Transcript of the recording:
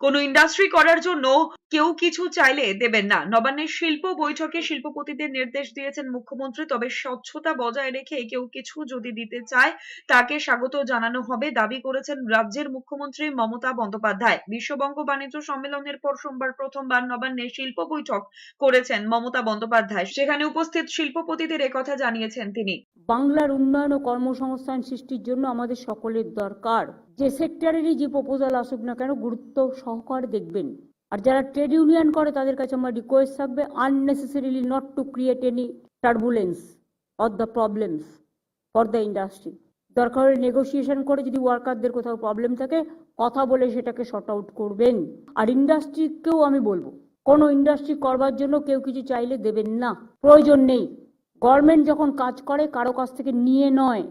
কোনো ইন্ডাস্ট্রি করার জন্য কেউ কিছু চাইলে দেবেন না। নবান্নের শিল্প বৈঠকে শিল্পপতিদের নির্দেশ দিয়েছেন মুখ্যমন্ত্রী, তবে স্বচ্ছতা বজায় রেখে কেউ কিছু যদি দিতে চায়, তাকে স্বাগত জানানো হবে, দাবি করেছেন রাজ্যের মুখ্যমন্ত্রী মমতা বন্দ্যোপাধ্যায়। বিশ্ববঙ্গ বাণিজ্য সম্মেলনের পর সোমবার প্রথমবার নবান্নে শিল্প বৈঠক করেছেন মমতা বন্দ্যোপাধ্যায়। সেখানে উপস্থিত শিল্পপতিদের একথা জানিয়েছেন তিনি। বাংলার উন্নয়ন ও কর্মসংস্থান সৃষ্টির জন্য আমাদের সকলের দরকার। যে সেক্টরেরই যে প্রপোজাল আসুক না কেন গুরুত্ব সহকারে দেখবেন। আর যারা ট্রেড ইউনিয়ন করে, তাদের কাছে আমার রিকোয়েস্ট থাকবে unnecessarily not to create any turbulence or the problems for the industry দরকার হলে নেগোসিয়েশন করে যদি ওয়ার্কারদের কোথাও প্রবলেম থাকে, কথা বলে সেটাকে শর্ট আউট করবেন। আর ইন্ডাস্ট্রিকেও আমি বলব, কোনো ইন্ডাস্ট্রি করবার জন্য কেউ কিছু চাইলে দেবেন না। প্রয়োজন নেই। গভর্নমেন্ট যখন কাজ করে কারও কাছ থেকে নিয়ে নয়।